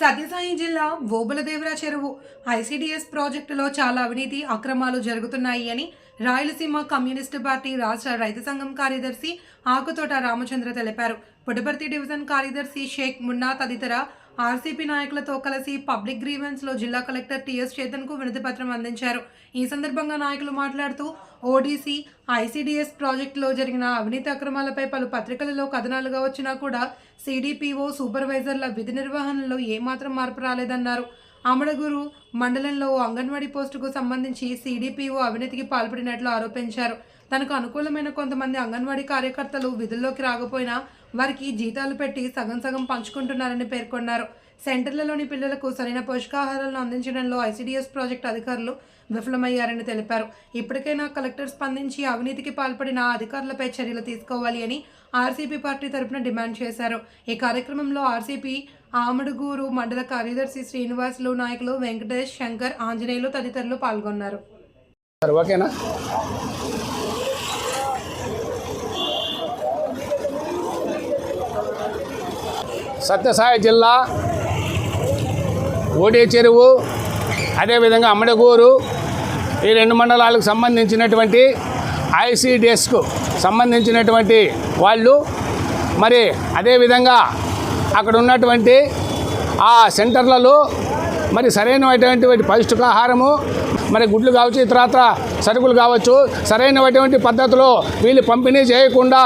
సత్యసాయి జిల్లా ఓబులదేవర చెరువు. ఐసీడీఎస్ ప్రాజెక్టులో చాలా అవినీతి అక్రమాలు జరుగుతున్నాయి అని రాయలసీమ కమ్యూనిస్టు పార్టీ రాష్ట్ర రైతు సంఘం కార్యదర్శి ఆకుతోట రామచంద్ర తెలిపారు. పుట్టపర్తి డివిజన్ కార్యదర్శి షేక్ మున్నా తదితర ఆర్సీపీ నాయకులతో కలిసి పబ్లిక్ గ్రీవెన్స్లో జిల్లా కలెక్టర్ టిఎస్ చేతన్కు వినతి పత్రం అందించారు. ఈ సందర్భంగా నాయకులు మాట్లాడుతూ ఓడీసీ ఐసీడీఎస్ ప్రాజెక్టులో జరిగిన అవినీతి అక్రమాలపై పలు పత్రికలలో కథనాలుగా వచ్చినా కూడా సిడిపిఓ సూపర్వైజర్ల విధి నిర్వహణలో ఏమాత్రం మార్పు రాలేదన్నారు. అమడగురు మండలంలో అంగన్వాడీ పోస్టుకు సంబంధించి సిడిపిఓ అవినీతికి పాల్పడినట్లు ఆరోపించారు. తనకు అనుకూలమైన కొంతమంది అంగన్వాడీ కార్యకర్తలు విధుల్లోకి రాకపోయినా వారికి జీతాలు పెట్టి సగం సగం పంచుకుంటున్నారని పేర్కొన్నారు. సెంటర్లలోని పిల్లలకు సరైన పోషకాహారాలను అందించడంలో ఐసీడీఎస్ ప్రాజెక్ట్ అధికారులు విఫలమయ్యారని తెలిపారు. ఇప్పటికైనా కలెక్టర్ స్పందించి అవినీతికి పాల్పడిన అధికారులపై చర్యలు తీసుకోవాలి అని ఆర్సీపీ పార్టీ తరపున డిమాండ్ చేశారు. ఈ కార్యక్రమంలో ఆర్సీపీ ఆమడుగూరు మండల కార్యదర్శి శ్రీనివాసులు నాయకులు వెంకటేష్ శంకర్ ఆంజనేయులు తదితరులు పాల్గొన్నారు. సార్ ఓకేనా? సత్యసాయి జిల్లా ఓడే చెరువు అదేవిధంగా అమ్మడగూరు ఈ రెండు మండలాలకు సంబంధించినటువంటి ఐసీడిఎస్కు సంబంధించినటువంటి వాళ్ళు. మరి అదేవిధంగా అక్కడ ఉన్నటువంటి ఆ సెంటర్లలో మరి సరైనటువంటి పౌష్టికాహారము మరి గుడ్లు కావచ్చు ఇతరత్ర సరుకులు కావచ్చు సరైనటువంటి పద్ధతిలో వీళ్ళు పంపిణీ చేయకుండా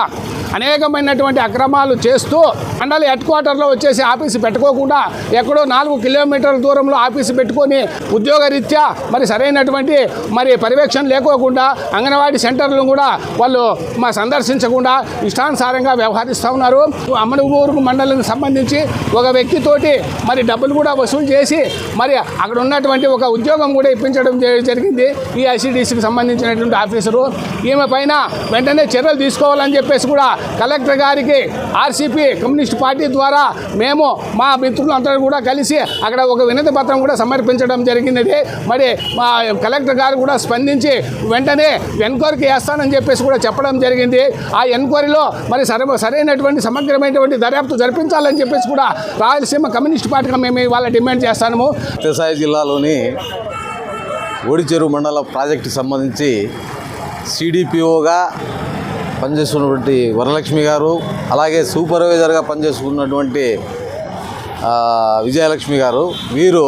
అనేకమైనటువంటి అక్రమాలు చేస్తూ మండలి హెడ్ క్వార్టర్లో వచ్చేసి ఆఫీసు పెట్టుకోకుండా ఎక్కడో నాలుగు కిలోమీటర్ల దూరంలో ఆఫీసు పెట్టుకొని ఉద్యోగరీత్యా మరి సరైనటువంటి మరి పర్యవేక్షణ లేకోకుండా అంగన్వాడీ సెంటర్లను కూడా వాళ్ళు మా సందర్శించకుండా ఇష్టానుసారంగా వ్యవహరిస్తూ ఉన్నారు. అమ్మడూరు మండలానికి సంబంధించి ఒక వ్యక్తితోటి మరి డబ్బులు కూడా వసూలు చేసి మరి అక్కడ ఉన్నటువంటి ఒక ఉద్యోగం కూడా ఇప్పించడం జ- జరిగింది. ఈ ఐసీడీసీకి సంబంధించినటువంటి ఆఫీసరు. ఈమె పైన వెంటనే చర్యలు తీసుకోవాలని చెప్పేసి కూడా కలెక్టర్ గారికి ఆర్సీపీ కమ్యూనిస్ట్ పార్టీ ద్వారా మేము మా మిత్రులందరూ కూడా కలిసి అక్కడ ఒక వినతి పత్రం కూడా సమర్పించడం జరిగినది. మరి మా కలెక్టర్ గారు కూడా స్పందించి వెంటనే ఎన్క్వైరీకి వేస్తానని చెప్పేసి కూడా చెప్పడం జరిగింది. ఆ ఎన్క్వైరీలో మరి సర సరైనటువంటి సమగ్రమైనటువంటి దర్యాప్తు జరిపించాలని చెప్పేసి కూడా రాయలసీమ కమ్యూనిస్ట్ పార్టీగా మేము ఇవాళ డిమాండ్ చేస్తాము వ్యవసాయ జిల్లాలోని ఓడిచెరువు మండల ప్రాజెక్టుకి సంబంధించి సిడిపిఓగా పనిచేస్తున్నటువంటి వరలక్ష్మి గారు అలాగే సూపర్వైజర్గా పనిచేసుకున్నటువంటి విజయలక్ష్మి గారు వీరు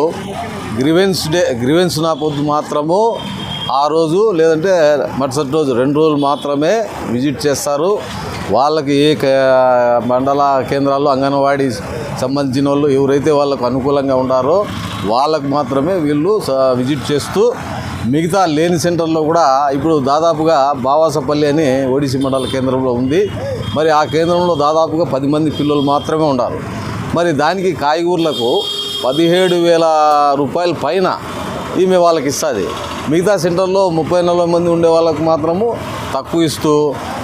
గ్రివెన్స్ డే గ్రివెన్స్ నా పొద్దు మాత్రము ఆ రోజు లేదంటే మరుసటి రోజు రెండు రోజులు మాత్రమే విజిట్ చేస్తారు. వాళ్ళకి ఏ క- మండల కేంద్రాల్లో అంగన్వాడీ సంబంధించిన వాళ్ళు ఎవరైతే వాళ్ళకు అనుకూలంగా ఉన్నారో వాళ్ళకు మాత్రమే వీళ్ళు విజిట్ చేస్తూ మిగతా లేని సెంటర్లో కూడా ఇప్పుడు దాదాపుగా బావాసపల్లి అని ఓడిసి మండల కేంద్రంలో ఉంది. మరి ఆ కేంద్రంలో దాదాపుగా పది మంది పిల్లలు మాత్రమే ఉన్నారు మరి దానికి కాయగూరలకు పదిహేడు వేల రూపాయల పైన ఈమె వాళ్ళకి ఇస్తుంది. మిగతా సెంటర్లో ముప్పై నలభై మంది ఉండే వాళ్ళకు మాత్రము తక్కువ ఇస్తూ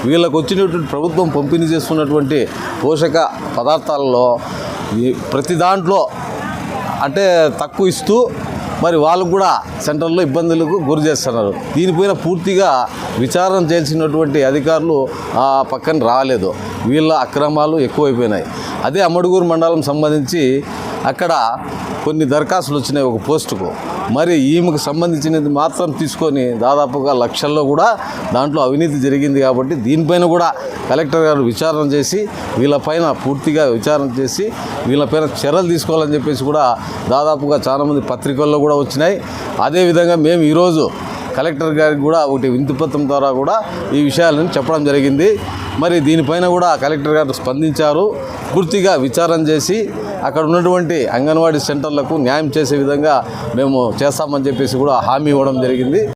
వీళ్ళకు వచ్చినటువంటి ప్రభుత్వం పంపిణీ చేస్తున్నటువంటి పోషక పదార్థాలలో ప్రతి దాంట్లో అంటే తక్కువ ఇస్తూ మరి వాళ్ళు కూడా సెంటర్లో ఇబ్బందులకు గురి చేస్తున్నారు. దీనిపైన పూర్తిగా విచారణ చేసినటువంటి అధికారులు ఆ పక్కన రాలేదు. వీళ్ళ అక్రమాలు ఎక్కువైపోయినాయి. అదే అమ్మడుగూరు మండలం సంబంధించి అక్కడ కొన్ని దరఖాస్తులు వచ్చినాయి ఒక పోస్టుకు. మరి ఈమెకు సంబంధించినది మాత్రం తీసుకొని దాదాపుగా లక్షల్లో కూడా దాంట్లో అవినీతి జరిగింది కాబట్టి దీనిపైన కూడా కలెక్టర్ గారు విచారణ చేసి వీళ్ళపైన పూర్తిగా విచారణ చేసి వీళ్ళపైన చర్యలు తీసుకోవాలని చెప్పేసి కూడా దాదాపుగా చాలామంది పత్రికల్లో కూడా వచ్చినాయి. అదేవిధంగా మేము ఈరోజు కలెక్టర్ గారికి కూడా ఒకటి వింతిపత్రం ద్వారా కూడా ఈ విషయాలను చెప్పడం జరిగింది. మరి దీనిపైన కూడా కలెక్టర్ గారు స్పందించారు. పూర్తిగా విచారణ చేసి అక్కడ ఉన్నటువంటి అంగన్వాడీ సెంటర్లకు న్యాయం చేసే విధంగా మేము చేస్తామని చెప్పేసి కూడా హామీ ఇవ్వడం జరిగింది.